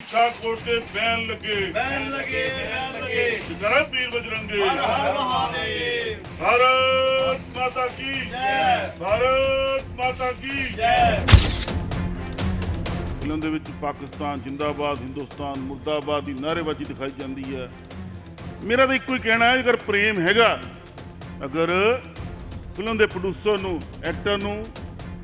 ਸ਼ਾਹਕੋਟ ਤੇ ਬੈਨ ਲੱਗੇ। ਬੈਨ ਲਗੇ ਬੈਨ ਲਗੇ। ਜਰਾ ਵੀਰ ਬਜਰੰਗੇ। ਹਰ ਹਰ ਮਹਾਦੇਵ। ਭਾਰਤ ਮਾਤਾ ਕੀ ਜੈ। ਭਾਰਤ ਮਾਤਾ ਕੀ ਜੈ। ਫਿਲਮ ਦੇ ਵਿੱਚ ਪਾਕਿਸਤਾਨ ਜਿੰਦਾਬਾਦ ਹਿੰਦੁਸਤਾਨ ਮੁਰਦਾਬਾਦ ਦੀ ਨਾਅਰੇਬਾਜ਼ੀ ਦਿਖਾਈ ਜਾਂਦੀ ਹੈ। ਮੇਰਾ ਤਾਂ ਇੱਕੋ ਹੀ ਕਹਿਣਾ ਹੈ ਅਗਰ ਪ੍ਰੇਮ ਹੈਗਾ ਅਗਰ ਫਿਲਮ ਦੇ ਪ੍ਰੋਡਿਊਸਰ ਨੂੰ ਐਕਟਰ ਨੂੰ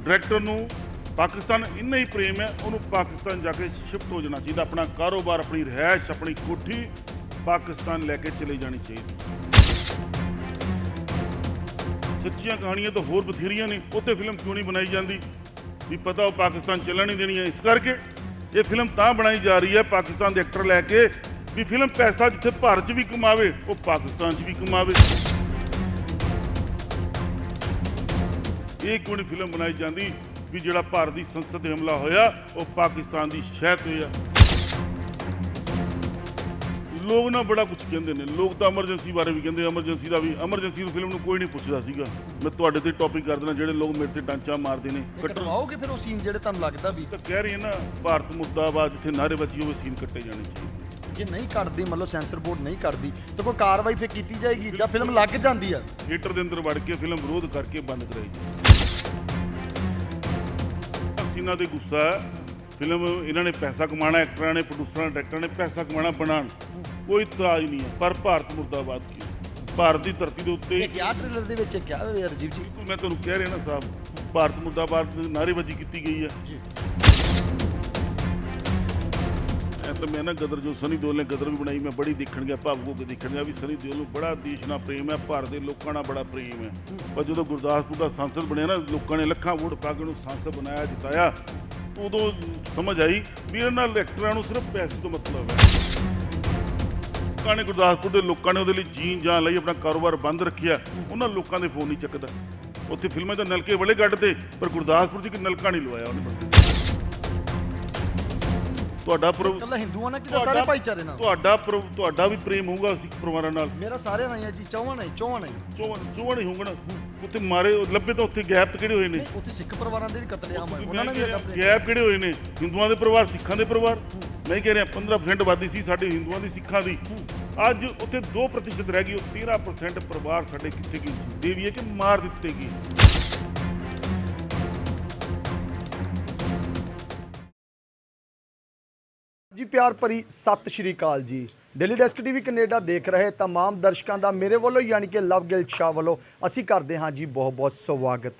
ਡਾਇਰੈਕਟਰ ਨੂੰ ਪਾਕਿਸਤਾਨ ਇੰਨਾ ਹੀ ਪ੍ਰੇਮ ਹੈ, ਉਹਨੂੰ ਪਾਕਿਸਤਾਨ ਜਾ ਕੇ ਸ਼ਿਫਟ ਹੋ ਜਾਣਾ ਚਾਹੀਦਾ, ਆਪਣਾ ਕਾਰੋਬਾਰ, ਆਪਣੀ ਰਹਿائش ਆਪਣੀ ਕੋਠੀ ਪਾਕਿਸਤਾਨ ਲੈ ਕੇ ਚਲੇ ਜਾਣੀ ਚਾਹੀਦੀ। ਸੱਚੀਆਂ ਕਹਾਣੀਆਂ ਤਾਂ ਹੋਰ ਬਥੇਰੀਆਂ ਨੇ ਉੱਤੇ ਫਿਲਮ ਕਿਉਂ ਨਹੀਂ ਬਣਾਈ ਜਾਂਦੀ? ਵੀ ਪਤਾ ਉਹ ਪਾਕਿਸਤਾਨ ਚੱਲਣ ਨਹੀਂ ਦੇਣੀ ਹੈ ਇਸ ਕਰਕੇ ਇਹ ਫਿਲਮ ਤਾਂ ਬਣਾਈ ਜਾ ਰਹੀ ਹੈ, ਪਾਕਿਸਤਾਨ ਦੇ ਐਕਟਰ ਲੈ ਕੇ, ਵੀ ਫਿਲਮ ਪੈਸਾ ਜਿੱਥੇ ਭਾਰਤ 'ਚ ਵੀ ਕਮਾਵੇ, ਉਹ ਪਾਕਿਸਤਾਨ 'ਚ ਵੀ ਕਮਾਵੇ। ਇਹ ਕਿਉਂ ਨਹੀਂ ਫਿਲਮ ਬਣਾਈ ਜਾਂਦੀ? ਵੀ ਜਿਹੜਾ ਭਾਰਤ ਦੀ ਸੰਸਦ ਤੇ ਹਮਲਾ ਹੋਇਆ ਉਹ ਪਾਕਿਸਤਾਨ ਦੀ ਸ਼ਹਿ ਤੇ ਹੋਇਆ ਲੋਕ ਨਾ ਬੜਾ ਕੁਝ ਕਹਿੰਦੇ ਨੇ। ਲੋਕ ਤਾਂ ਐਮਰਜੈਂਸੀ ਬਾਰੇ ਵੀ ਕਹਿੰਦੇ ਐਮਰਜੈਂਸੀ ਦਾ ਵੀ ਐਮਰਜੈਂਸੀ ਨੂੰ ਫਿਲਮ ਨੂੰ ਕੋਈ ਨਹੀਂ ਪੁੱਛਦਾ ਸੀਗਾ। ਮੈਂ ਤੁਹਾਡੇ ਤੇ ਟੌਪਿਕ ਕਰ ਦੇਣਾ ਜਿਹੜੇ ਲੋਕ ਮੇਰੇ ਤੇ ਟਾਂਚਾ ਮਾਰਦੇ ਨੇ। ਕਟਵਾਓਗੇ ਫਿਰ ਉਹ ਸੀਨ ਜਿਹੜੇ ਤੁਹਾਨੂੰ ਲੱਗਦਾ ਵੀ? ਤਾਂ ਕਹਿ ਰਹੀ ਹੈ ਨਾ ਭਾਰਤ ਮੁਰਦਾਬਾਦ ਜਿੱਥੇ ਨਾਅਰੇਬਾਜ਼ੀ ਹੋਵੇ ਸੀਨ ਕੱਟੇ ਜਾਣੇ ਚਾਹੀਦੇ। ਜੇ ਨਹੀਂ ਕੱਢਦੀ ਮੰਨ ਲਓ ਸੈਂਸਰ ਬੋਰਡ ਨਹੀਂ ਕੱਢਦੀ ਤਾਂ ਕੋਈ ਕਾਰਵਾਈ ਫਿਰ ਕੀਤੀ ਜਾਏਗੀ ਜਾਂ ਫਿਲਮ ਲੱਗ ਜਾਂਦੀ ਆ? ਥੀਏਟਰ ਦੇ ਅੰਦਰ ਵੜ ਕੇ ਫਿਲਮ ਵਿਰੋਧ ਕਰਕੇ ਬੰਦ ਕਰਾਈ ਸੀਨਾ ਤੇ ਗੁੱਸਾ ਹੈ। ਫਿਲਮ ਇਹਨਾਂ ਨੇ ਪੈਸਾ ਕਮਾਣਾ ਐਕਟਰਾਂ ਨੇ ਪ੍ਰੋਡਿਊਸਰਾਂ ਨੇ ਡਾਇਰੈਕਟਰਾਂ ਨੇ ਪੈਸਾ ਕਮਾਣਾ ਬਣਾਉਣ। ਕੋਈ ਇਤਰਾਜ਼ ਨਹੀਂ ਹੈ। ਪਰ ਭਾਰਤ ਮੁਰਦਾਬਾਦ ਕੀ ਭਾਰਤ ਦੀ ਧਰਤੀ ਦੇ ਉੱਤੇ ਇਹ ਕਿਆ ਟ੍ਰੇਲਰ ਦੇ ਵਿੱਚ ਕਿਹਾ ਰਜੀਵ ਜੀ? ਮੈਂ ਤੁਹਾਨੂੰ ਕਹਿ ਰਿਹਾ ਨਾ ਸਾਹਿਬ ਭਾਰਤ ਮੁਰਦਾਬਾਦ ਦੀ ਨਾਅਰੇਬਾਜ਼ੀ ਕੀਤੀ ਗਈ ਹੈ। ਜੀ। ਐ ਤਾਂ ਮੈਂ ਨਾ ਗਦਰ ਜੋ ਸਨੀ ਦਿਓਲ ਨੇ ਗਦਰ ਵੀ ਬਣਾਈ, ਮੈਂ ਬੜੀ ਦੇਖਣ ਗਿਆ, ਭਾਵੁਕ ਹੋ ਕੇ ਦੇਖਣ ਗਿਆ ਵੀ ਸਨੀ ਦਿਓਲ ਨੂੰ ਬੜਾ ਦੇਸ਼ ਨਾਲ ਪ੍ਰੇਮ ਹੈ, ਭਾਰਤ ਦੇ ਲੋਕਾਂ ਨਾਲ ਬੜਾ ਪ੍ਰੇਮ ਹੈ। ਪਰ ਜਦੋਂ ਗੁਰਦਾਸਪੁਰ ਦਾ ਸੰਸਦ ਬਣਿਆ ਨਾ, ਲੋਕਾਂ ਨੇ ਲੱਖਾਂ ਵੋਟ ਪਾ ਕੇ ਉਹਨੂੰ ਸੰਸਦ ਬਣਾਇਆ, ਜਿਤਾਇਆ, ਉਦੋਂ ਸਮਝ ਆਈ ਵੀ ਇਹਨਾਂ ਨਾਲ ਐਕਟਰਾਂ ਨੂੰ ਸਿਰਫ ਪੈਸੇ ਤੋਂ ਮਤਲਬ ਹੈ। ਲੋਕਾਂ ਨੇ ਗੁਰਦਾਸਪੁਰ ਦੇ ਲੋਕਾਂ ਨੇ ਉਹਦੇ ਲਈ ਜੀਣ ਜਾਨ ਲਈ ਆਪਣਾ ਕਾਰੋਬਾਰ ਬੰਦ ਰੱਖਿਆ, ਉਹਨਾਂ ਲੋਕਾਂ ਦੇ ਫੋਨ ਨਹੀਂ ਚੱਕਦਾ। ਉੱਥੇ ਫਿਲਮਾਂ 'ਚ ਨਲਕੇ ਬੜੇ ਕੱਢਦੇ ਪਰ ਗੁਰਦਾਸਪੁਰ 'ਚ ਇੱਕ ਨਲਕਾ ਨਹੀਂ ਲਵਾਇਆ ਉਹਨੇ। ਤੁਹਾਡਾ ਪ੍ਰ- ਇਕੱਲਾ ਹਿੰਦੂਆਂ ਨਾਲ ਕਿ ਸਾਰੇ ਭਾਈਚਾਰੇ ਨਾਲ। ਤੁਹਾਡਾ ਪ੍ਰ- ਤੁਹਾਡਾ ਵੀ ਪ੍ਰੇਮ ਹੋਊਗਾ ਸਿੱਖ ਪਰਿਵਾਰਾਂ ਨਾਲ। ਮੇਰਾ ਸਾਰਿਆਂ ਨਾਲ ਹੀ ਜੀ ਚੌਵਾਂ ਨਹੀਂ ਚੌਵਾਂ ਨਹੀਂ ਚੋਣ ਚੋਣ ਹੀ ਹੋਊਗਾ ਨਾ। ਉੱਥੇ ਮਾਰੇ ਲੱਭੇ ਤਾਂ ਉੱਥੇ ਗੈਪ ਤੇ ਕਿਹੜੇ ਹੋਏ ਨੇ? ਉੱਥੇ ਸਿੱਖ ਪਰਿਵਾਰਾਂ ਦੇ ਵੀ ਕਤਲੇਆਮ ਹੋਏ ਉਹਨਾਂ ਨੇ ਵੀ ਪ੍ਰੇਮ ਗੈਪ ਕਿਹੜੇ ਹੋਏ ਨੇ? ਹਿੰਦੂਆਂ ਦੇ ਪਰਿਵਾਰ ਸਿੱਖਾਂ ਦੇ ਪਰਿਵਾਰ? ਮੈਂ ਹੀ ਕਹਿ ਰਿਹਾ 15% ਆਬਾਦੀ ਸੀ ਸਾਡੇ ਹਿੰਦੂਆਂ ਦੀ ਸਿੱਖਾਂ ਦੀ। ਅੱਜ ਉੱਥੇ 2% ਰਹਿ ਗਈ ਉਹ 13% ਪਰਿਵਾਰ ਸਾਡੇ ਕਿੱਥੇ ਗਏ? ਹੈ ਕਿ ਮਾਰ ਦਿੱਤੇ ਗਏ? ਜੀ ਪਿਆਰ ਭਰੀ ਸਤਿ ਸ਼੍ਰੀ ਅਕਾਲ ਜੀ ਡੇਲੀ ਡੈਸਕ ਟੀਵੀ ਕੈਨੇਡਾ ਦੇਖ ਰਹੇ तमाम ਦਰਸ਼ਕਾਂ ਦਾ ਮੇਰੇ ਵੱਲੋਂ ਯਾਨੀ ਕਿ ਲਵ ਗਿਲ ਸ਼ਾਹ ਵੱਲੋਂ ਅਸੀਂ ਕਰਦੇ ਹਾਂ ਜੀ ਬਹੁਤ ਬਹੁਤ ਸਵਾਗਤ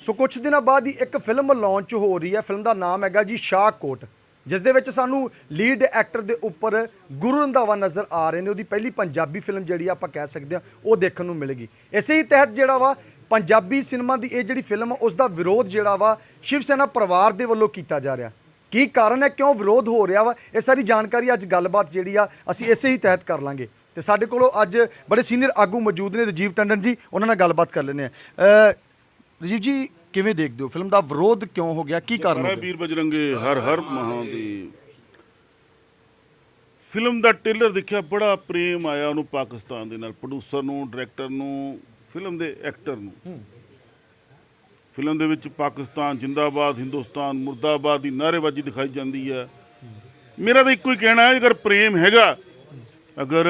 ਸੋ ਕੁਝ ਦਿਨਾਂ ਬਾਅਦ ਹੀ ਇੱਕ ਫਿਲਮ ਲਾਂਚ ਹੋ ਰਹੀ ਹੈ ਫਿਲਮ ਦਾ ਨਾਮ ਹੈਗਾ ਜੀ ਸ਼ਾਹਕੋਟ ਜਿਸ ਦੇ ਵਿੱਚ ਸਾਨੂੰ ਲੀਡ ਐਕਟਰ ਦੇ ਉੱਪਰ ਗੁਰੂ ਰੰਧਾਵਾ ਨਜ਼ਰ ਆ ਰਹੇ ਨੇ ਉਹਦੀ ਪਹਿਲੀ ਪੰਜਾਬੀ ਫਿਲਮ ਜਿਹੜੀ ਆ ਆਪਾਂ ਕਹਿ ਸਕਦੇ ਹਾਂ ਉਹ ਦੇਖਣ ਨੂੰ ਮਿਲੇਗੀ ਇਸੇ ਹੀ ਤਹਿਤ ਜਿਹੜਾ ਵਾ ਪੰਜਾਬੀ ਸਿਨੇਮਾ ਦੀ ਇਹ ਜਿਹੜੀ ਫਿਲਮ ਆ, ਉਸ ਦਾ ਵਿਰੋਧ ਜਿਹੜਾ ਵਾ ਸ਼ਿਵ ਸੈਨਾ ਪਰਿਵਾਰ ਦੇ ਵੱਲੋਂ ਕੀਤਾ ਜਾ ਰਿਹਾ ਕੀ ਕਾਰਨ ਹੈ ਕਿਉਂ ਵਿਰੋਧ ਹੋ ਰਿਹਾ ਵਾ? ਇਹ ਸਾਰੀ ਜਾਣਕਾਰੀ ਅੱਜ ਗੱਲਬਾਤ ਜਿਹੜੀ ਆ ਅਸੀਂ ਇਸੇ ਹੀ ਤਹਿਤ ਕਰ ਲਾਂਗੇ। ਤੇ ਸਾਡੇ ਕੋਲੋਂ ਅੱਜ ਬੜੇ ਸੀਨੀਅਰ ਆਗੂ ਮੌਜੂਦ ਨੇ ਰਜੀਵ ਟੰਡਨ ਜੀ ਉਹਨਾਂ ਨਾਲ ਗੱਲਬਾਤ ਕਰ ਲੈਂਦੇ ਆ ਰਜੀਵ ਜੀ ਕਿਵੇਂ ਦੇਖਦੇ ਹੋ? ਫਿਲਮ ਦਾ ਵਿਰੋਧ ਕਿਉਂ ਹੋ ਗਿਆ? ਕੀ ਕਾਰਨ ਹੋ ਵੀਰ ਬਜਰੰਗੇ ਹਰ ਹਰ ਮਹਾਦੇਵ ਫਿਲਮ ਦਾ ਟ੍ਰੇਲਰ ਦੇਖਿਆ ਬੜਾ ਪ੍ਰੇਮ ਆਇਆ ਉਹਨੂੰ ਪਾਕਿਸਤਾਨ ਦੇ ਨਾਲ ਪ੍ਰੋਡਿਊਸਰ ਨੂੰ ਡਾਇਰੈਕਟਰ ਨੂੰ ਫਿਲਮ ਦੇ ਐਕਟਰ ਨੂੰ। ਫਿਲਮ ਦੇ ਵਿੱਚ ਪਾਕਿਸਤਾਨ ਜਿੰਦਾਬਾਦ, ਹਿੰਦੁਸਤਾਨ ਮੁਰਦਾਬਾਦ ਦੀ ਨਾਰੇਬਾਜ਼ੀ ਦਿਖਾਈ ਜਾਂਦੀ ਹੈ। ਮੇਰਾ ਤਾਂ ਇੱਕੋ ਹੀ ਕਹਿਣਾ ਹੈ, ਅਗਰ ਪ੍ਰੇਮ ਹੈਗਾ, ਅਗਰ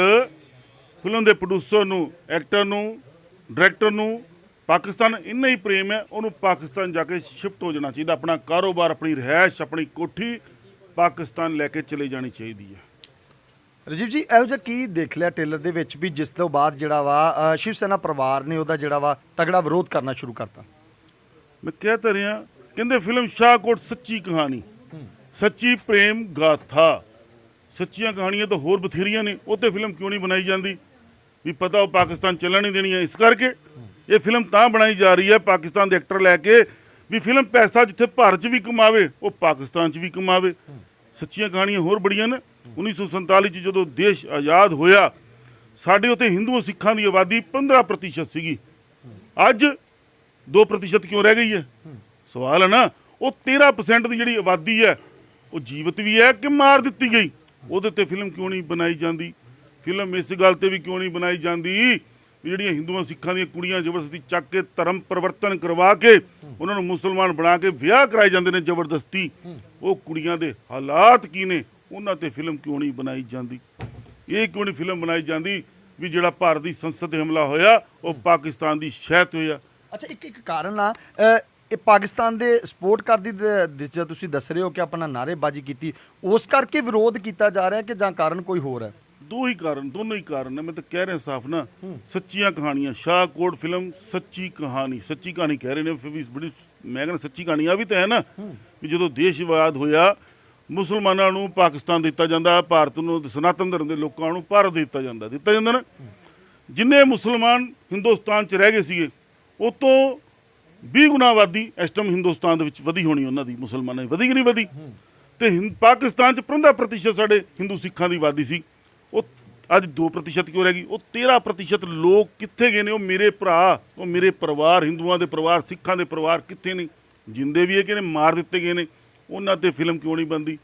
ਫਿਲਮ ਦੇ ਪ੍ਰੋਡਿਊਸਰ ਨੂੰ ਐਕਟਰ ਨੂੰ ਡਾਇਰੈਕਟਰ ਨੂੰ ਪਾਕਿਸਤਾਨ ਇੰਨਾ ਹੀ ਪ੍ਰੇਮ ਹੈ, ਉਹਨੂੰ ਪਾਕਿਸਤਾਨ ਜਾ ਕੇ ਸ਼ਿਫਟ ਹੋ ਜਾਣਾ ਚਾਹੀਦਾ। ਆਪਣਾ ਕਾਰੋਬਾਰ, ਆਪਣੀ ਰਹਿائش ਆਪਣੀ ਕੋਠੀ ਪਾਕਿਸਤਾਨ ਲੈ ਕੇ ਚਲੇ ਜਾਣੀ ਚਾਹੀਦੀ ਹੈ। ਰਜੀਵ ਜੀ, ਇਹੋ ਜਿਹਾ ਕੀ ਦੇਖ ਲਿਆ ਟੇਲਰ ਦੇ ਵਿੱਚ ਵੀ ਜਿਸ ਤੋਂ ਬਾਅਦ ਜਿਹੜਾ ਵਾ ਸ਼ਿਵ ਸੈਨਾ ਪਰਿਵਾਰ ਨੇ ਉਹਦਾ ਜਿਹੜਾ ਵਾ ਤਗੜਾ ਵਿਰੋਧ ਕਰਨਾ ਸ਼ੁਰੂ ਕਰਤਾ? ਮੈਂ ਕਹਿ ਤਾਂ ਰਿਹਾ, ਕਹਿੰਦੇ ਫਿਲਮ ਸ਼ਾਹਕੋਟ ਸੱਚੀ ਕਹਾਣੀ। ਸੱਚੀ ਪ੍ਰੇਮ ਗਾਥਾ। ਸੱਚੀਆਂ ਕਹਾਣੀਆਂ ਤਾਂ ਹੋਰ ਬਥੇਰੀਆਂ ਨੇ, ਉਹ ਤੇ ਫਿਲਮ ਕਿਉਂ ਨਹੀਂ ਬਣਾਈ ਜਾਂਦੀ? ਵੀ ਪਤਾ ਉਹ ਪਾਕਿਸਤਾਨ ਚੱਲਣ ਨਹੀਂ ਦੇਣੀ ਹੈ ਇਸ ਕਰਕੇ? ਇਹ ਫਿਲਮ ਤਾਂ ਬਣਾਈ ਜਾ ਰਹੀ ਹੈ, ਪਾਕਿਸਤਾਨ ਦੇ ਐਕਟਰ ਲੈ ਕੇ, ਵੀ ਫਿਲਮ ਪੈਸਾ ਜਿੱਥੇ ਭਾਰਤ 'ਚ ਵੀ ਕਮਾਵੇ, ਉਹ ਪਾਕਿਸਤਾਨ 'ਚ ਵੀ ਕਮਾਵੇ। ਸੱਚੀਆਂ ਕਹਾਣੀਆਂ ਹੋਰ ਬੜੀਆਂ ਨੇ। 1947 'ਚ ਜਦੋਂ ਦੇਸ਼ ਆਜ਼ਾਦ ਹੋਇਆ, ਸਾਡੇ ਉੱਤੇ ਹਿੰਦੂ ਸਿੱਖਾਂ ਦੀ ਆਬਾਦੀ 15% ਸੀਗੀ। ਅੱਜ 2% ਕਿਉਂ ਰਹਿ ਗਈ ਹੈ? ਸਵਾਲ ਹੈ ਨਾ। ਉਹ 13% ਦੀ ਜਿਹੜੀ ਆਬਾਦੀ ਹੈ, ਉਹ ਜੀਵਤ ਵੀ ਹੈ ਕਿ ਮਾਰ ਦਿੱਤੀ ਗਈ। ਉਹਦੇ ਤੇ ਫਿਲਮ ਕਿਉਂ ਨਹੀਂ ਬਣਾਈ ਜਾਂਦੀ? ਫਿਲਮ ਇਸ ਗੱਲ ਤੇ ਵੀ ਕਿਉਂ ਨਹੀਂ ਬਣਾਈ ਜਾਂਦੀ ਵੀ ਜਿਹੜੀਆਂ ਹਿੰਦੂਆਂ ਸਿੱਖਾਂ ਦੀਆਂ ਕੁੜੀਆਂ ਜ਼ਬਰਦਸਤੀ ਚੱਕ ਕੇ ਧਰਮ ਪਰਿਵਰਤਨ ਕਰਵਾ ਕੇ ਉਹਨਾਂ ਨੂੰ ਮੁਸਲਮਾਨ ਬਣਾ ਕੇ ਵਿਆਹ ਕਰਾਏ ਜਾਂਦੇ ਨੇ ਜ਼ਬਰਦਸਤੀ, ਉਹ ਕੁੜੀਆਂ ਦੇ ਹਾਲਾਤ ਕੀ ਨੇ? ਉਹਨਾਂ ਤੇ ਫਿਲਮ ਕਿਉਂ ਨਹੀਂ ਬਣਾਈ ਜਾਂਦੀ? ਇਹ ਕਿਉਂ ਨਹੀਂ ਫਿਲਮ ਬਣਾਈ ਜਾਂਦੀ ਵੀ ਜਿਹੜਾ ਭਾਰਤ ਦੀ ਸੰਸਦ ਤੇ ਹਮਲਾ ਹੋਇਆ, ਉਹ ਪਾਕਿਸਤਾਨ ਦੀ ਸ਼ਹਿਤ ਹੋਇਆ? ਅੱਛਾ ਇੱਕ ਇੱਕ ਕਾਰਨ ਆ। ਅ, ਇਹ ਪਾਕਿਸਤਾਨ ਦੇ ਸਪੋਰਟ ਕਰਦੀ ਦ- ਦ- ਜੋ ਤੁਸੀਂ ਦੱਸ ਰਹੇ ਹੋ ਕਿ ਆਪਣਾ ਨਾਅਰੇਬਾਜ਼ੀ ਕੀਤੀ ਉਸ ਕਰਕੇ ਵਿਰੋਧ ਕੀਤਾ ਜਾ ਰਿਹਾ ਕਿ ਜਾਂ ਕਾਰਨ ਕੋਈ ਹੋਰ ਹੈ? ਦੋ ਹੀ ਕਾਰਨ ਦੋਨੋਂ ਹੀ ਕਾਰਨ ਨੇ। ਮੈਂ ਤਾਂ ਕਹਿ ਰਿਹਾ ਸਾਫ਼ ਨਾ ਸੱਚੀਆਂ ਕਹਾਣੀਆਂ ਸ਼ਾਹਕੋਟ ਫਿਲਮ ਸੱਚੀ ਕਹਾਣੀ ਸੱਚੀ ਕਹਾਣੀ ਕਹਿ ਰਹੇ ਨੇ ਫਿਰ ਵੀ ਬੜੀ ਮੈਂ ਕਹਿੰਦਾ ਸੱਚੀ ਕਹਾਣੀ ਆ ਵੀ ਤਾਂ ਹੈ ਨਾ ਵੀ ਜਦੋਂ ਦੇਸ਼ ਦੇਸ਼ਵਾਦ ਹੋਇਆ ਮੁਸਲਮਾਨਾਂ ਨੂੰ ਪਾਕਿਸਤਾਨ ਦਿੱਤਾ ਜਾਂਦਾ ਭਾਰਤ ਨੂੰ ਸਨਾਤਨ ਧਰਮ ਦੇ ਲੋਕਾਂ ਨੂੰ ਭਾਰਤ ਦਿੱਤਾ ਜਾਂਦਾ ਦਿੱਤਾ ਜਾਂਦਾ ਨਾ। ਜਿੰਨੇ ਮੁਸਲਮਾਨ ਹਿੰਦੁਸਤਾਨ 'ਚ ਰਹਿ ਗਏ ਸੀਗੇ ਉਹ ਤੋਂ 20 ਗੁਣਾ ਆਬਾਦੀ ਇਸ ਟਾਈਮ ਹਿੰਦੁਸਤਾਨ ਦੇ ਵਿੱਚ ਵਧੀ ਹੋਣੀ ਉਹਨਾਂ ਦੀ ਮੁਸਲਮਾਨਾਂ ਦੀ ਵਧੀ ਕਿ ਨਹੀਂ ਵਧੀ? ਤੇ ਹਿੰਦ- ਪਾਕਿਸਤਾਨ 'ਚ 15% ਸਾਡੇ ਹਿੰਦੂ ਸਿੱਖਾਂ ਦੀ ਆਬਾਦੀ ਸੀ। ਉਹ ਅੱਜ 2% ਕਿਉਂ ਰਹਿ ਗਈ? ਉਹ 13% ਲੋਕ ਕਿੱਥੇ ਗਏ ਨੇ? ਉਹ ਮੇਰੇ ਭਰਾ ਉਹ ਮੇਰੇ ਪਰਿਵਾਰ ਹਿੰਦੂਆਂ ਦੇ ਪਰਿਵਾਰ ਸਿੱਖਾਂ ਦੇ ਪਰਿਵਾਰ ਕਿੱਥੇ ਨੇ? ਜਿੰਦੇ ਵੀ ਹੈ ਕਿ ਨੇ ਮਾਰ ਦਿੱਤੇ ਗਏ ਨੇ। ਉਹਨਾਂ ਤੇ ਫਿਲਮ ਕਿਉਂ ਨਹੀਂ ਬਣਦੀ?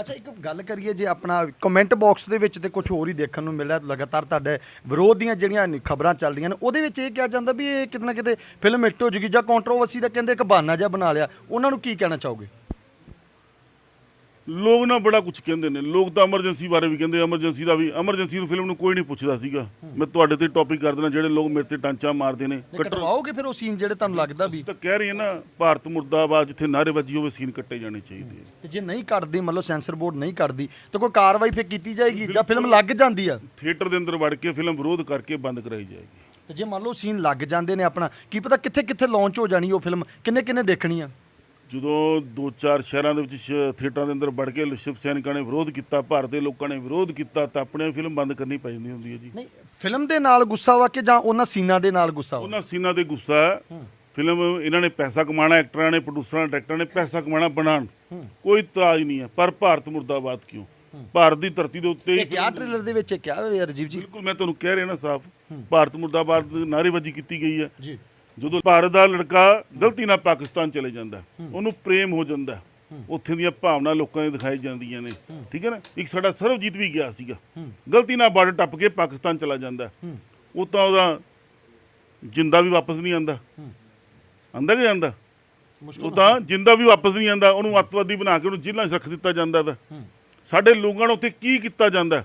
ਅੱਛਾ, ਇੱਕ ਗੱਲ ਕਰੀਏ ਜੇ ਆਪਣਾ ਕਮੈਂਟ ਬਾਕਸ ਦੇ ਵਿੱਚ ਤੇ ਕੁਝ ਹੋਰ ਹੀ ਦੇਖਣ ਨੂੰ ਮਿਲਿਆ, ਲਗਾਤਾਰ ਤੁਹਾਡੇ ਵਿਰੋਧ ਦੀਆਂ ਜਿਹੜੀਆਂ ਖਬਰਾਂ ਚੱਲ ਰਹੀਆਂ ਨੇ, ਉਹਦੇ ਵਿੱਚ ਇਹ ਕਿਹਾ ਜਾਂਦਾ ਵੀ ਇਹ ਕਿਤੇ ਨਾ ਕਿਤੇ ਫਿਲਮ ਹਿੱਟ ਹੋ ਜੂਗੀ ਜਾਂ ਕੰਟਰੋਵਰਸੀ ਦਾ ਕਹਿੰਦੇ ਇੱਕ ਬਹਾਨਾ ਜਿਹਾ ਬਣਾ ਲਿਆ, ਉਹਨਾਂ ਨੂੰ ਕੀ ਕਹਿਣਾ ਚਾਹੋਗੇ? ਲੋਕ ਨਾ ਬੜਾ ਕੁਝ ਕਹਿੰਦੇ ਨੇ। ਲੋਕ ਤਾਂ ਐਮਰਜੈਂਸੀ ਬਾਰੇ ਵੀ ਕਹਿੰਦੇ ਐਮਰਜੈਂਸੀ ਦਾ ਵੀ ਐਮਰਜੈਂਸੀ ਨੂੰ ਫਿਲਮ ਨੂੰ ਕੋਈ ਨਹੀਂ ਪੁੱਛਦਾ ਸੀਗਾ। ਮੈਂ ਤੁਹਾਡੇ ਤੇ ਟੌਪਿਕ ਕਰ ਦੇਣਾ ਜਿਹੜੇ ਲੋਕ ਮੇਰੇ ਤੇ ਟਾਂਚਾ ਮਾਰਦੇ ਨੇ। ਕਟਵਾਓਗੇ ਫਿਰ ਉਹ ਸੀਨ ਜਿਹੜੇ ਤੁਹਾਨੂੰ ਲੱਗਦਾ ਵੀ? ਤਾਂ ਕਹਿ ਰਹੀ ਹੈ ਨਾ ਭਾਰਤ ਮੁਰਦਾਬਾਦ ਜਿੱਥੇ ਨਾਅਰੇਬਾਜ਼ੀ ਹੋਵੇ ਸੀਨ ਕੱਟੇ ਜਾਣੇ ਚਾਹੀਦੇ ਆ। ਤੇ ਜੇ ਨਹੀਂ ਕੱਢਦੀ ਮੰਨ ਲਓ ਸੈਂਸਰ ਬੋਰਡ ਨਹੀਂ ਕੱਢਦੀ ਤਾਂ ਕੋਈ ਕਾਰਵਾਈ ਫਿਰ ਕੀਤੀ ਜਾਏਗੀ ਜਾਂ ਫਿਲਮ ਲੱਗ ਜਾਂਦੀ ਆ? ਥੀਏਟਰ ਦੇ ਅੰਦਰ ਵੜ ਕੇ ਫਿਲਮ ਵਿਰੋਧ ਕਰਕੇ ਬੰਦ ਕਰਾਈ ਜਾਏਗੀ। ਤੇ ਜੇ ਮੰਨ ਲਓ ਸੀਨ ਲੱਗ ਜਾਂਦੇ ਨੇ ਆਪਣਾ ਕੀ ਪਤਾ ਕਿੱਥੇ ਕਿੱਥੇ ਲਾਂਚ ਹੋ ਜਾਣੀ ਉਹ ਫਿਲਮ ਕਿੰਨੇ ਕਿੰਨੇ ਦੇਖਣੀ ਆ? ਜਦੋਂ ਦੋ ਚਾਰ ਸ਼ਹਿਰਾਂ ਦੇ ਵਿੱਚ ਥੀਏਟਰਾਂ ਦੇ ਅੰਦਰ ਵੜ ਕੇ ਸ਼ਿਵ ਸੈਨਿਕਾਂ ਨੇ ਵਿਰੋਧ ਕੀਤਾ ਭਾਰਤ ਦੇ ਲੋਕਾਂ ਨੇ ਵਿਰੋਧ ਕੀਤਾ ਤਾਂ ਆਪਣੇ ਫਿਲਮ ਬੰਦ ਕਰਨੀ ਪੈ ਜਾਂਦੀ ਹੁੰਦੀ ਹੈ ਜੀ। ਨਹੀਂ ਫਿਲਮ ਦੇ ਨਾਲ ਗੁੱਸਾ ਵਾ ਕਿ ਜਾਂ ਉਹਨਾਂ ਸੀਨਾਂ ਦੇ ਨਾਲ ਗੁੱਸਾ ਵਾ? ਉਹਨਾਂ ਸੀਨਾਂ ਤੇ ਗੁੱਸਾ ਹੈ। ਫਿਲਮ ਇਹਨਾਂ ਨੇ ਪੈਸਾ ਕਮਾਣਾ ਐਕਟਰਾਂ ਨੇ ਪ੍ਰੋਡਿਊਸਰਾਂ ਨੇ ਡਾਇਰੈਕਟਰਾਂ ਨੇ ਪੈਸਾ ਕਮਾਣਾ ਬਣਾਉਣ। ਕੋਈ ਇਤਰਾਜ਼ ਨਹੀਂ ਹੈ। ਪਰ ਭਾਰਤ ਮੁਰਦਾਬਾਦ ਕਿਉਂ? ਭਾਰਤ ਦੀ ਧਰਤੀ ਦੇ ਉੱਤੇ ਇਹ ਟ੍ਰੇਲਰ ਦੇ ਵਿੱਚ ਇਹ ਕਿਆ ਹੋਇਆ ਰਜੀਵ ਜੀ? ਬਿਲਕੁਲ ਮੈਂ ਤੁਹਾਨੂੰ ਕਹਿ ਰਿਹਾ ਨਾ ਸਾਫ਼। ਭਾਰਤ ਮੁਰਦਾਬਾਦ ਦੀ ਨਾਅਰੇਬਾਜ਼ੀ ਕੀਤੀ ਗਈ ਹੈ। ਜੀ। ਜਦੋਂ ਭਾਰਤ ਦਾ ਲੜਕਾ ਗਲਤੀ ਨਾਲ ਪਾਕਿਸਤਾਨ ਚਲੇ ਜਾਂਦਾ ਉਹਨੂੰ ਪ੍ਰੇਮ ਹੋ ਜਾਂਦਾ। ਉੱਥੇ ਦੀਆਂ ਭਾਵਨਾ ਲੋਕਾਂ ਦੇ ਦਿਖਾਈ ਜਾਂਦੀਆਂ ਨੇ ਠੀਕ ਹੈ ਨਾ? ਇੱਕ ਸਾਡਾ ਸਰਵਜੀਤ ਵੀ ਗਿਆ ਸੀਗਾ। ਗਲਤੀ ਨਾਲ ਬਾਰਡਰ ਟੱਪ ਕੇ ਪਾਕਿਸਤਾਨ ਚਲਾ ਜਾਂਦਾ। ਉਹ ਤਾਂ ਉਹਦਾ ਜਿੰਦਾ ਵੀ ਵਾਪਸ ਨਹੀਂ ਆਂਦਾ। ਆਂਦਾ ਕਿ ਜਾਂਦਾ? ਉਹ ਤਾਂ ਜਿੰਦਾ ਵੀ ਵਾਪਸ ਨਹੀਂ ਆਂਦਾ ਉਹਨੂੰ ਅੱਤਵਾਦੀ ਬਣਾ ਕੇ ਉਹਨੂੰ ਜੇਲ੍ਹਾਂ 'ਚ ਰੱਖ ਦਿੱਤਾ ਜਾਂਦਾ ਵਾ। ਸਾਡੇ ਲੋਕਾਂ ਨੂੰ ਉੱਥੇ ਕੀ ਕੀਤਾ ਜਾਂਦਾ?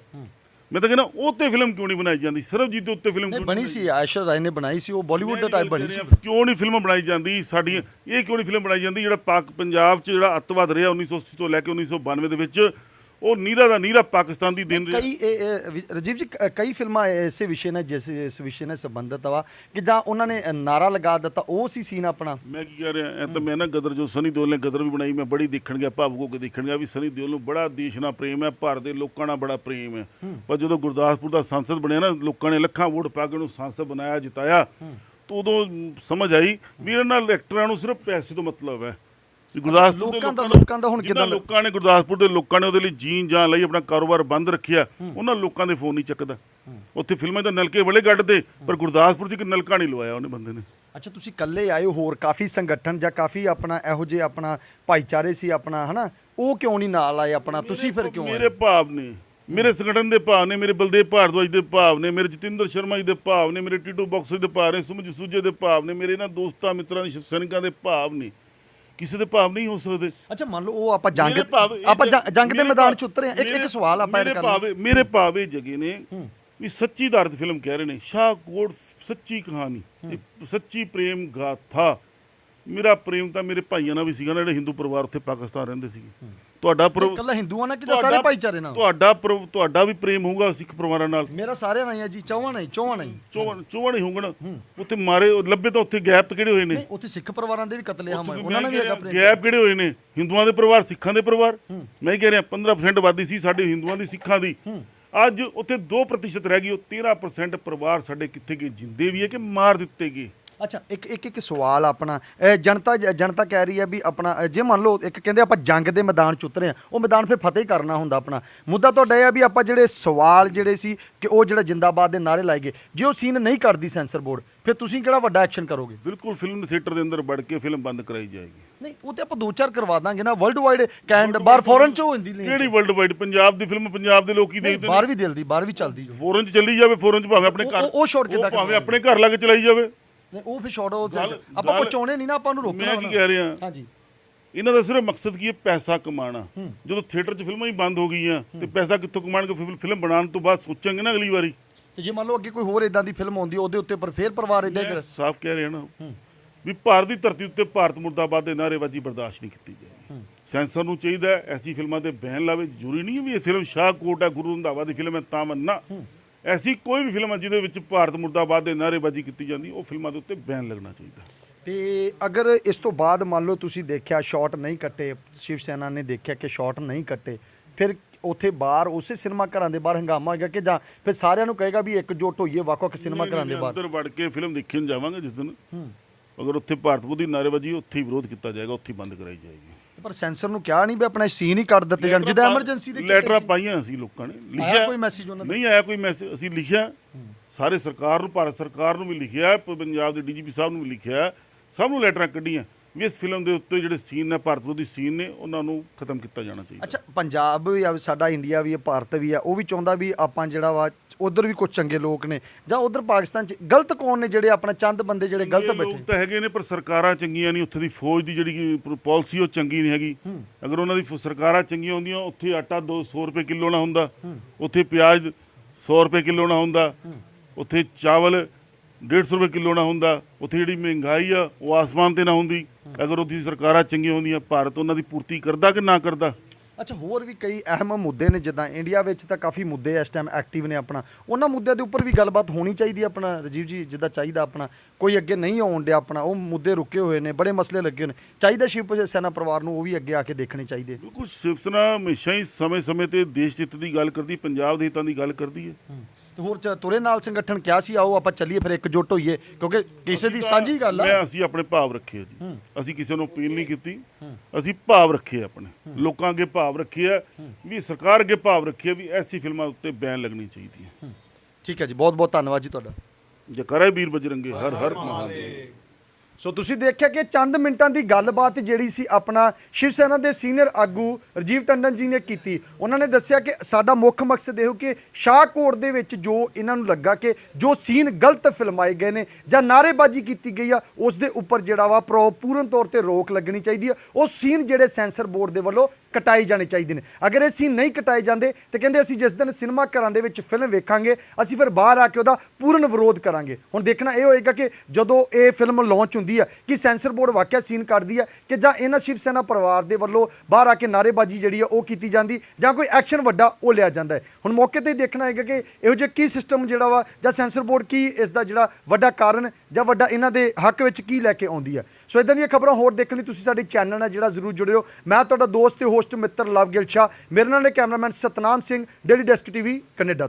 ਮੈਂ ਤਾਂ ਕਹਿੰਦਾ ਉਹ ਤੇ ਫਿਲਮ ਕਿਉਂ ਨਹੀਂ ਬਣਾਈ ਜਾਂਦੀ? ਸਰਵਜੀਤ ਦੇ ਉੱਤੇ ਫਿਲਮ ਨਹੀਂ ਬਣੀ ਸੀ ਆਇਸ਼ਾ ਰਾਏ ਨੇ ਬਣਾਈ ਸੀ ਉਹ ਬਾਲੀਵੁੱਡ ਦਾ ਟਾਈਪ ਬਣੀ ਸੀ। ਕਿਉਂ ਨਹੀਂ ਫਿਲਮ ਬਣਾਈ ਜਾਂਦੀ? ਸਾਡੀਆਂ ਇਹ ਕਿਉਂ ਨਹੀਂ ਫਿਲਮ ਬਣਾਈ ਜਾਂਦੀ? ਜਿਹੜਾ ਪਾਕ ਪੰਜਾਬ 'ਚ ਜਿਹੜਾ ਅੱਤਵਾਦ ਰਿਹਾ 1980 ਤੋਂ ਲੈ ਕੇ 1992 ਦੇ ਵਿੱਚ ਉਹ ਨੀਰਾ ਦਾ ਨੀਰਾ ਪਾਕਿਸਤਾਨ ਦੀ ਦਿਨ ਕਈ ਇਹ- ਇਹ ਵਿ- ਰਾਜੀਵ ਜੀ ਕ- ਕਈ ਫਿਲਮਾਂ ਐਸੇ ਵਿਸ਼ੇ ਨਾਲ ਜਿਸ ਇਸ ਵਿਸ਼ੇ ਨਾਲ ਸੰਬੰਧਿਤ ਵਾ ਕਿ ਜਾਂ ਉਹਨਾਂ ਨੇ ਨਾਰਾ ਲਗਾ ਦਿੱਤਾ ਉਹ ਸੀ ਸੀਨ ਆਪਣਾ? ਮੈਂ ਕੀ ਕਹਿ ਰਿਹਾ ਇਹ ਤਾਂ ਮੈਂ ਨਾ ਗਦਰ ਜੋ ਸਨੀ ਦਿਓਲ ਨੇ ਗਦਰ ਵੀ ਬਣਾਈ ਮੈਂ ਬੜੀ ਦੇਖਣ ਗਿਆ ਭਾਵੁਕ ਹੋ ਕੇ ਦੇਖਣ ਗਿਆ ਵੀ ਸਨੀ ਦਿਓਲ ਨੂੰ ਬੜਾ ਦੇਸ਼ ਨਾਲ ਪ੍ਰੇਮ ਹੈ ਭਾਰਤ ਦੇ ਲੋਕਾਂ ਨਾਲ ਬੜਾ ਪ੍ਰੇਮ ਹੈ। ਪਰ ਜਦੋਂ ਗੁਰਦਾਸਪੁਰ ਦਾ ਸੰਸਦ ਬਣਿਆ ਨਾ ਲੋਕਾਂ ਨੇ ਲੱਖਾਂ ਵੋਟ ਪਾ ਕੇ ਉਹਨੂੰ ਸੰਸਦ ਬਣਾਇਆ ਜਿਤਾਇਆ ਤਾਂ ਉਦੋਂ ਸਮਝ ਆਈ ਵੀ ਇਹਨਾਂ ਨਾਲ ਐਕਟਰਾਂ ਨੂੰ ਸਿਰਫ ਪੈਸੇ ਤੋਂ ਮਤਲਬ ਹੈ। ਗੁਰਦਾਸਪੁਰ ਦੇ ਲੋਕਾਂ ਦਾ- ਲੋਕਾਂ ਦਾ ਹੁਣ ਕਿੱਦਾਂ- ਲੋਕਾਂ ਨੇ ਗੁਰਦਾਸਪੁਰ ਦੇ ਲੋਕਾਂ ਨੇ ਉਹਦੇ ਲਈ ਜੀਣ ਜਾਨ ਲਈ ਆਪਣਾ ਕਾਰੋਬਾਰ ਬੰਦ ਰੱਖਿਆ ਉਹਨਾਂ ਲੋਕਾਂ ਦੇ ਫੋਨ ਨਹੀਂ ਚੱਕਦਾ। ਉੱਥੇ ਫਿਲਮਾਂ ਦੇ ਨਲਕੇ ਬੜੇ ਕੱਢਦੇ ਪਰ ਗੁਰਦਾਸਪੁਰ 'ਚ ਇੱਕ ਨਲਕਾ ਨਹੀਂ ਲਵਾਇਆ ਉਹਨੇ ਬੰਦੇ ਨੇ। ਅੱਛਾ ਤੁਸੀਂ ਇਕੱਲੇ ਆਏ ਹੋ ਹੋਰ ਕਾਫੀ ਸੰਗਠਨ ਜਾਂ ਕਾਫੀ ਆਪਣਾ ਇਹੋ ਜਿਹੇ ਆਪਣਾ ਭਾਈਚਾਰੇ ਸੀ ਆਪਣਾ ਹਨਾ? ਉਹ ਕਿਉਂ ਨਹੀਂ ਨਾਲ ਆਏ ਆਪਣਾ? ਤੁਸੀਂ ਫਿਰ ਕਿਉਂ ਮੇਰੇ ਭਾਵ ਨੇ ਮੇਰੇ ਸੰਗਠਨ ਦੇ ਭਾਵ ਨੇ ਮੇਰੇ ਬਲਦੇਵ ਭਾਰਦਵਾਜ ਦੇ ਭਾਵ ਨੇ ਮੇਰੇ ਜਤਿੰਦਰ ਸ਼ਰਮਾ ਜੀ ਦੇ ਭਾਵ ਨੇ ਮੇਰੇ ਟੀਟੂ ਬਾਕਸਰ ਦੇ ਭਾਵ ਨੇ ਸੁਮਜ ਸੂਜੇ ਦੇ ਭਾਵ ਨੇ ਮੇਰੇ ਇਹਨਾਂ ਦੋਸਤਾਂ ਮਿੱਤਰਾਂ ਦੇ ਸੈਨਿਕਾਂ ਦੇ ਭਾਵ ਨੇ। ਕਿਸੇ ਦੇ ਭਾਵ ਨਹੀਂ ਹੋ ਸਕਦੇ। ਅੱਛਾ ਮੰਨ ਲਓ ਉਹ ਆਪਾਂ ਜੰਗ ਮੇਰੇ ਭਾਵ ਆਪਾਂ ਜ- ਜੰਗ- ਦੇ ਮੇਰੇ ਮੈਦਾਨ ਚ ਉਤਰੇ ਹਾਂ। ਇੱਕ ਇੱਕ ਮੇਰੇ- ਸਵਾਲ ਆਪਾਂ ਮੇਰੇ ਇਹ ਕਰ ਭਾਵ ਮੇਰੇ ਭਾਵ ਜਗੇ ਨੇ ਵੀ ਸੱਚੀ ਧਾਰਤ ਫਿਲਮ ਕਹਿ ਰਹੇ ਨੇ ਸ਼ਾਹਕੋਟ ਸੱਚੀ ਕਹਾਣੀ ਸੱਚੀ ਪ੍ਰੇਮ ਗਾਥਾ। ਮੇਰਾ ਪ੍ਰੇਮ ਤਾਂ ਮੇਰੇ ਭਾਈਆਂ ਨਾਲ ਵੀ ਸੀਗਾ ਨਾ ਜਿਹੜੇ ਹਿੰਦੂ ਪਰਿਵਾਰ ਉੱਥੇ ਪਾਕਿਸਤਾਨ ਰਹਿੰਦੇ ਸੀਗੇ। ਤੁਹਾਡਾ ਪਰ ਇਕੱਲਾ ਹਿੰਦੂਆਂ ਨਾਲ ਕਿ ਸਾਰੇ ਭਾਈਚਾਰੇ ਨਾਲ? ਤੁਹਾਡਾ ਤੁਹਾਡਾ ਵੀ ਪ੍ਰੇਮ ਹੋਊਗਾ ਸਿੱਖ ਪਰਿਵਾਰਾਂ ਨਾਲ। ਮੇਰਾ ਸਾਰਿਆਂ ਨਾਲ ਹੀ ਜੀ ਚੌਵਾਂ ਨਹੀਂ ਚੌਵਾਂ ਨਹੀਂ ਚੋਣ ਚੋਣ ਹੀ ਹੋਊਗਾ ਉੱਥੇ ਮਾਰੇ ਲੱਭੇ ਤਾਂ ਉੱਥੇ ਗੈਪ ਕਿਹੜੇ ਹੋਏ ਨੇ? ਨਹੀਂ ਉੱਥੇ ਸਿੱਖ ਪਰਿਵਾਰਾਂ ਦੇ ਵੀ ਕਤਲੇਆਮ ਹੋਏ ਉਹਨਾਂ ਨੇ ਵੀ ਪ੍ਰੇਮ। ਰਿਹਾ, ਗੈਪ ਕਿਹੜੇ ਹੋਏ ਨੇ? ਹਿੰਦੂਆਂ ਦੇ ਪਰਿਵਾਰ ਸਿੱਖਾਂ ਦੇ ਪਰਿਵਾਰ? ਮੈਂ ਹੀ ਕਹਿ ਰਿਹਾ 15% ਆਬਾਦੀ ਸੀ ਸਾਡੇ ਹਿੰਦੂਆਂ ਦੀ ਸਿੱਖਾਂ ਦੀ। ਅੱਜ ਉੱਥੇ 2% ਰਹਿ ਗਈ ਉਹ 13% ਪਰਿਵਾਰ ਸਾਡੇ ਕਿੱਥੇ ਗਏ? ਜਿੰਦੇ ਵੀ ਹੈ ਕਿ ਮਾਰ ਦਿੱਤੇ ਗਏ। ਅੱਛਾ ਇੱਕ ਇੱਕ ਇੱਕ ਸਵਾਲ ਆਪਣਾ ਜਨਤਾ ਜਨਤਾ ਕਹਿ ਰਹੀ ਹੈ ਵੀ ਆਪਣਾ ਜੇ ਮੰਨ ਲਓ ਇੱਕ ਕਹਿੰਦੇ ਆਪਾਂ ਜੰਗ ਦੇ ਮੈਦਾਨ ਚ ਉਤਰੇ ਆ ਉਹ ਮੈਦਾਨ ਫਿਰ ਫਤਿਹ ਕਰਨਾ ਹੁੰਦਾ ਆਪਣਾ। ਮੁੱਦਾ ਤੁਹਾਡਾ ਇਹ ਆ ਵੀ ਆਪਾਂ ਜਿਹੜੇ ਸਵਾਲ ਜਿਹੜੇ ਸੀ ਕਿ ਉਹ ਜਿਹੜਾ ਜਿੰਦਾਬਾਦ ਦੇ ਨਾਰੇ ਲਾਏ ਗਏ ਜੇ ਉਹ ਸੀਨ ਨਹੀਂ ਕਰਦੀ ਸੈਂਸਰ ਬੋਰਡ ਫਿਰ ਤੁਸੀਂ ਕਿਹੜਾ ਵੱਡਾ ਐਕਸ਼ਨ ਕਰੋਗੇ? ਬਿਲਕੁਲ ਫਿਲਮ ਥੀਏਟਰ ਦੇ ਅੰਦਰ ਵੜ ਕੇ ਫਿਲਮ ਬੰਦ ਕਰਾਈ ਜਾਏਗੀ। ਨਹੀਂ ਉਹ ਤੇ ਆਪਾਂ ਦੋ ਚਾਰ ਕਰਵਾ ਦਾਂਗੇ ਨਾ ਵਰਲਡ ਵਾਈਡ ਕੈਨੇਡਾ ਬਾਹਰ ਫੋਰਨ ਚ ਹੋ ਜਾਂਦੀ ਨਹੀਂ। ਕਿਹੜੀ ਵਰਲਡ ਵਾਈਡ ਪੰਜਾਬ ਦੀ ਫਿਲਮ ਪੰਜਾਬ ਦੇ ਲੋਕੀ ਦੇਖਦੇ ਨੇ। ਬਾਹਰ ਵੀ ਦਿਲ ਦੀ ਬਾਹਰ ਵੀ ਚੱਲਦੀ ਜੋ ਫੋਰਨ ਚ ਚੱਲੀ ਜਾਵੇ ਫੋਰਨ ਚ ਭਾਵੇਂ ਆਪਣੇ ਉਹ- ਘਰ ਉਹ- ਉਹ shot ਕਿੱਦਾਂ ਭਾਵੇਂ? ਆਪਣੇ ਘਰ ਲਾ ਕੇ ਚਲਾਈ ਜਾਵੇ। ਨਹੀਂ ਉਹ ਫਿਰ ਛੋੜ ਉਹ ਗੱਲ- ਆਪਾਂ ਗੱਲ- ਪਹੁੰਚਾਉਣੇ ਨਹੀਂ ਨਾ ਆਪਾਂ ਨੂੰ ਰੋਕਣਾ ਮੈਂ ਕੀ। ਕਹਿ ਰਿਹਾ? ਹਾਂਜੀ। ਇਹਨਾਂ ਦਾ ਸਿਰਫ ਮਕਸਦ ਕੀ ਹੈ? ਪੈਸਾ ਕਮਾਉਣਾ। ਜਦੋਂ ਥੀਏਟਰ 'ਚ ਫਿਲਮਾਂ ਹੀ ਬੰਦ ਹੋ ਗਈਆਂ ਤੇ ਪੈਸਾ ਕਿੱਥੋਂ ਕਮਾਣਗੇ ਫਿਲ- ਫਿਲਮ ਬਣਾਉਣ ਤੋਂ ਬਾਅਦ ਸੋਚਾਂਗੇ ਨਾ ਅਗਲੀ ਵਾਰੀ। ਤੇ ਜੇ ਮੰਨ ਲਓ ਅੱਗੇ ਕੋਈ ਹੋਰ ਇਦਾਂ ਦੀ ਫਿਲਮ ਆਉਂਦੀ ਉਹਦੇ ਉੱਤੇ ਪਰ ਫੇਰ ਪਰਿਵਾਰ ਇਦਾਂ ਹੀ ਮੈਂ ਕਰ ਸਾਫ਼ ਕਹਿ ਰਿਹਾ ਨਾ। ਵੀ ਭਾਰਤ ਦੀ ਧਰਤੀ ਉੱਤੇ ਭਾਰਤ ਮੁਰਦਾਬਾਦ ਦੇ ਨਾਅਰੇਬਾਜ਼ੀ ਬਰਦਾਸ਼ਤ ਨਹੀਂ ਕੀਤੀ ਜਾਏਗੀ। ਸੈਂਸਰ ਨੂੰ ਚਾਹੀਦਾ ਹੈ ਐਸੀ ਫਿਲਮਾਂ ਤੇ ਬੈਨ ਲਾਵੇ। ਜ਼ਰੂਰੀ ਨਹੀਂ ਹੈ ਵੀ ਇਹ ਫਿਲਮ ਸ਼ਾਹਕੋਟ ਹੈ ਗੁਰੂ ਰੰਧਾਵਾ ਦੀ ਫਿਲਮ ਹੈ ਤਾਂ ਮੰਨਣਾ। ਐਸੀ ਕੋਈ ਵੀ ਫਿਲਮ ਹੈ ਜਿਹਦੇ ਵਿੱਚ ਭਾਰਤ ਮੁਰਦਾਬਾਦ ਦੇ ਨਾਅਰੇਬਾਜ਼ੀ ਕੀਤੀ ਜਾਂਦੀ ਉਹ ਫਿਲਮਾਂ ਦੇ ਉੱਤੇ ਬੈਨ ਲੱਗਣਾ ਚਾਹੀਦਾ। ਤੇ ਅਗਰ ਇਸ ਤੋਂ ਬਾਅਦ ਮੰਨ ਲਓ ਤੁਸੀਂ ਦੇਖਿਆ ਸ਼ਾਟ ਨਹੀਂ ਕੱਟੇ ਸ਼ਿਵ ਸੈਨਾ ਨੇ ਦੇਖਿਆ ਕਿ ਸ਼ਾਟ ਨਹੀਂ ਕੱਟੇ ਫਿਰ ਉੱਥੇ ਬਾਹਰ ਉਸੇ ਸਿਨੇਮਾ ਘਰਾਂ ਦੇ ਬਾਹਰ ਹੰਗਾਮਾ ਹੋਏਗਾ ਕਿ ਜਾਂ ਫਿਰ ਸਾਰਿਆਂ ਨੂੰ ਕਹੇਗਾ ਵੀ ਇੱਕਜੁੱਟ ਹੋਈਏ ਵੱਖ-ਵੱਖ ਸਿਨੇਮਾ ਘਰਾਂ ਦੇ ਬਾਹਰ। ਅੰਦਰ ਵੜ ਕੇ ਫਿਲਮ ਦੇਖਣ ਜਾਵਾਂਗੇ ਜਿਸ ਦਿਨ। ਅਗਰ ਉੱਥੇ ਭਾਰਤ ਵਿਰੋਧੀ ਨਾਅਰੇਬਾਜ਼ੀ ਉੱਥੇ ਹੀ ਵਿਰੋਧ ਕੀਤਾ ਜਾਏਗਾ ਉੱਥੇ ਹੀ ਬੰਦ ਕਰਾਈ ਜਾਏਗੀ। ਪਰ ਸੈਂਸਰ ਨੂੰ ਕਿਹਾ ਨਹੀਂ ਵੀ ਆਪਣਾ ਸੀਨ ਹੀ ਕੱਟ ਦਿੱਤੇ ਜਾਣ ਜਿੱਦਾਂ ਐਮਰਜੈਂਸੀ ਦੇ ਲੈਟਰਾਂ ਪਾਈਆਂ ਅਸੀਂ ਲੋਕਾਂ ਨੇ ਲਿਖਿਆ। ਕੋਈ message ਉਹਨਾਂ ਦਾ? ਨਹੀਂ ਆਇਆ ਕੋਈ ਮੈਸੇਜ ਅਸੀਂ ਲਿਖਿਆ। ਸਾਰੇ ਸਰਕਾਰ ਨੂੰ ਭਾਰਤ ਸਰਕਾਰ ਨੂੰ ਵੀ ਲਿਖਿਆ ਪੰਜਾਬ ਦੇ ਡੀਜੀਪੀ ਸਾਹਿਬ ਨੂੰ ਵੀ ਲਿਖਿਆ। ਸਭ ਨੂੰ ਲੈਟਰਾਂ ਕੱਢੀਆਂ। ਵੀ ਇਸ ਫਿਲਮ ਦੇ ਉੱਤੇ ਜਿਹੜੇ ਸੀਨ ਨੇ ਭਾਰਤ ਵਿਰੋਧੀ ਸੀਨ ਨੇ ਉਹਨਾਂ ਨੂੰ ਖਤਮ ਕੀਤਾ ਜਾਣਾ ਚਾਹੀਦਾ। ਅੱਛਾ ਪੰਜਾਬ ਵੀ ਆ ਸਾਡਾ ਇੰਡੀਆ ਵੀ ਹੈ ਭਾਰਤ ਵੀ ਆ ਉਹ ਵੀ ਚਾਹੁੰਦਾ ਵੀ ਆਪਾਂ ਜਿਹੜਾ ਵਾ ਉਧਰ ਵੀ ਕੁਝ ਚੰਗੇ ਲੋਕ ਨੇ ਜਾਂ ਉਧਰ ਪਾਕਿਸਤਾਨ ਚ ਗਲਤ ਕੌਣ ਨੇ ਜਿਹੜੇ ਆਪਣਾ ਚੰਦ ਬੰਦੇ ਜਿਹੜੇ ਗਲਤ ਬੈਠੇ? ਲੋਕ ਤਾਂ ਹੈਗੇ ਨੇ ਪਰ ਸਰਕਾਰਾਂ ਚੰਗੀਆਂ ਨਹੀਂ ਉੱਥੇ ਦੀ ਫੌਜ ਦੀ ਜਿਹੜੀ ਪਾਲਿਸੀ ਉਹ ਚੰਗੀ ਨਹੀਂ ਹੈਗੀ। ਅਗਰ ਉਹਨਾਂ ਦੀ ਫ- ਸਰਕਾਰਾਂ ਚੰਗੀਆਂ ਹੁੰਦੀਆਂ ਉੱਥੇ ਆਟਾ 200 ਰੁਪਏ ਕਿਲੋ ਨਾ ਹੁੰਦਾ। ਉੱਥੇ ਪਿਆਜ਼ 100 ਰੁਪਏ ਕਿਲੋ ਨਾ ਹੁੰਦਾ। ਉੱਥੇ ਚਾਵਲ 150 ਰੁਪਏ ਕਿਲੋ ਨਾ ਹੁੰਦਾ। ਉੱਥੇ ਜਿਹੜੀ ਮਹਿੰਗਾਈ ਆ ਉਹ ਆਸਮਾਨ ਤੇ ਨਾ ਹੁੰਦੀ। ਅਗਰ ਉੱਥੇ ਸਰਕਾਰਾਂ ਚੰਗੀਆਂ ਹੁੰਦੀਆਂ ਭਾਰਤ ਉਹਨਾਂ ਦੀ ਪੂਰਤੀ ਕਰਦਾ ਕਿ ਨਾ ਕਰਦਾ? ਅੱਛਾ ਹੋਰ ਵੀ ਕਈ ਅਹਿਮ ਮੁੱਦੇ ਨੇ ਜਿੱਦਾਂ ਇੰਡੀਆ ਵਿੱਚ ਤਾਂ ਕਾਫੀ ਮੁੱਦੇ ਇਸ ਟਾਈਮ ਐਕਟਿਵ ਨੇ ਆਪਣਾ। ਉਹਨਾਂ ਮੁੱਦਿਆਂ ਦੇ ਉੱਪਰ ਵੀ ਗੱਲਬਾਤ ਹੋਣੀ ਚਾਹੀਦੀ ਹੈ ਆਪਣਾ ਰਾਜੀਵ ਜੀ ਜਿੱਦਾਂ ਚਾਹੀਦਾ ਆਪਣਾ। ਕੋਈ ਅੱਗੇ ਨਹੀਂ ਆਉਣ ਡਿਆ ਆਪਣਾ ਉਹ ਮੁੱਦੇ ਰੁਕੇ ਹੋਏ ਨੇ ਬੜੇ ਮਸਲੇ ਲੱਗੇ ਹੋਏ ਨੇ। ਚਾਹੀਦਾ ਸ਼ਿਵ ਸੈਨਾ ਪਰਿਵਾਰ ਨੂੰ ਉਹ ਵੀ ਅੱਗੇ ਆ ਕੇ ਦੇਖਣੇ ਚਾਹੀਦੇ। ਬਿਲਕੁਲ ਸ਼ਿਵ ਸੈਨਾ ਹਮੇਸ਼ਾ ਹੀ ਸਮੇਂ-ਸਮੇਂ ਤੇ ਦੇਸ਼ ਹਿੱਤ ਦੀ ਗੱਲ ਕਰਦੀ ਪੰਜਾਬ ਦੇ ਹਿੱਤਾਂ ਦੀ ਗੱਲ ਕਰਦੀ ਹੈ। ਤੇ ਹੋਰ ਚ ਤੁਰੇ ਨਾਲ ਸੰਗਠਨ ਕਿਹਾ ਸੀ ਆਓ ਆਪਾਂ ਚੱਲੀਏ ਫਿਰ ਇਕਜੁੱਟ ਹੋਈਏ ਕਿਉਂਕਿ ਕਿਸੇ ਦੀ ਸਾਂਝੀ ਗੱਲ ਆ। ਮੈਂ ਅਸੀਂ ਆਪਣੇ ਭਾਵ ਰੱਖੇ ਆ ਜੀ। ਅਸੀਂ ਕਿਸੇ ਨੂੰ ਅਪੀਲ ਨਹੀਂ ਕੀਤੀ। ਅਸੀਂ ਭਾਵ ਰੱਖੇ ਆ ਆਪਣੇ। ਲੋਕਾਂ ਅੱਗੇ ਭਾਵ ਰੱਖੇ ਆ ਵੀ ਸਰਕਾਰ ਅੱਗੇ ਭਾਵ ਰੱਖੇ ਆ ਵੀ ਐਸੀ ਫਿਲਮਾਂ ਉੱਤੇ ਬੈਨ ਲੱਗਣੀ ਚਾਹੀਦੀ ਹੈ। ਠੀਕ ਹੈ ਜੀ ਬਹੁਤ ਬਹੁਤ ਧੰਨਵਾਦ ਜੀ ਤੁਹਾਡਾ। ਜਕਰਾ ਵੀਰ ਬਜਰੰਗੇ ਹਰ ਹਰ ਮਹਾਦੇਵ। ਸੋ ਤੁਸੀਂ ਦੇਖਿਆ ਕਿ ਚੰਦ ਮਿੰਟਾਂ ਦੀ ਗੱਲਬਾਤ ਜਿਹੜੀ ਸੀ ਆਪਣਾ ਸ਼ਿਵ ਸੈਨਾ ਦੇ ਸੀਨੀਅਰ ਆਗੂ ਰਜੀਵ ਟੰਡਨ ਜੀ ਨੇ ਕੀਤੀ। ਉਹਨਾਂ ਨੇ ਦੱਸਿਆ ਕਿ ਸਾਡਾ ਮੁੱਖ ਮਕਸਦ ਇਹੋ ਕਿ ਸ਼ਾਹਕੋਟ ਦੇ ਵਿੱਚ ਜੋ ਇਹਨਾਂ ਨੂੰ ਲੱਗਾ ਕਿ ਜੋ ਸੀਨ ਗਲਤ ਫਿਲਮਾਏ ਗਏ ਨੇ ਜਾਂ ਨਾਅਰੇਬਾਜ਼ੀ ਕੀਤੀ ਗਈ ਆ, ਉਸ ਦੇ ਉੱਪਰ ਜਿਹੜਾ ਵਾ ਪ੍ਰੋ ਪੂਰਨ ਤੌਰ ਤੇ ਰੋਕ ਲੱਗਣੀ ਚਾਹੀਦੀ ਆ। ਉਹ ਸੀਨ ਜਿਹੜੇ ਸੈਂਸਰ ਬੋਰਡ ਦੇ ਵੱਲੋਂ ਕਟਾਏ ਜਾਣੇ ਚਾਹੀਦੇ ਨੇ। ਅਗਰ ਇਹ ਸੀਨ ਨਹੀਂ ਕਟਾਏ ਜਾਂਦੇ ਤੇ ਕਹਿੰਦੇ ਅਸੀਂ ਜਿਸ ਦਿਨ ਸਿਨੇਮਾ ਘਰਾਂ ਦੇ ਵਿੱਚ ਫਿਲਮ ਵੇਖਾਂਗੇ, ਅਸੀਂ ਫਿਰ ਬਾਹਰ ਆ ਕੇ ਉਹਦਾ ਪੂਰਨ ਵਿਰੋਧ ਕਰਾਂਗੇ। ਹੁਣ ਦੇਖਣਾ ਇਹ ਹੋਏਗਾ ਕਿ ਜਦੋਂ ਇਹ ਫਿਲਮ ਲਾਂਚ ਹੁੰਦੀ ਹੈ, ਕਿ ਸੈਂਸਰ ਬੋਰਡ ਵਾਕਿਆ ਸੀਨ ਕਰਦੀ ਹੈ ਕਿ ਜਾਂ ਇਹਨਾਂ ਸ਼ਿਵ ਸੈਨਾ ਪਰਿਵਾਰ ਦੇ ਵੱਲੋਂ ਬਾਹਰ ਆ ਕੇ ਨਾਅਰੇਬਾਜ਼ੀ ਜਿਹੜੀ ਆ ਉਹ ਕੀਤੀ ਜਾਂਦੀ ਜਾਂ ਕੋਈ ਐਕਸ਼ਨ ਵੱਡਾ ਉਹ ਲਿਆ ਜਾਂਦਾ ਹੈ। ਹੁਣ ਮੌਕੇ ਤੇ ਦੇਖਣਾ ਹੈਗਾ ਕਿ ਇਹੋ ਜਿਹਾ ਕੀ ਸਿਸਟਮ ਜਿਹੜਾ ਵਾ ਜਾਂ ਸੈਂਸਰ ਬੋਰਡ ਕੀ ਇਸ ਦਾ ਜਿਹੜਾ ਵੱਡਾ ਕਾਰਨ ਜਾਂ ਵੱਡਾ ਇਹਨਾਂ ਦੇ ਹੱਕ ਵਿੱਚ ਕੀ ਲੈ ਕੇ ਆਉਂਦੀ ਹੈ। ਸੋ ਇਦਾਂ ਦੀਆਂ ਖਬਰਾਂ ਹੋਰ ਦੇਖਣ ਲਈ ਤੁਸੀਂ ਸਾਡੇ ਚੈਨਲ ਨਾਲ ਜਿਹੜਾ ਜ਼ਰੂਰ ਜੁੜਿਓ। ਮੈਂ ਤੁਹਾਡਾ ਦੋਸਤ ਤੇ ਹੋਸਟ ਮਿੱਤਰ ਲਵ ਗਿਲ ਸ਼ਾਹ ਮੇਰੇ ਨਾਲ ਨੇ cameraman Satnam Singh, daily desk TV, Canada ਤੋਂ।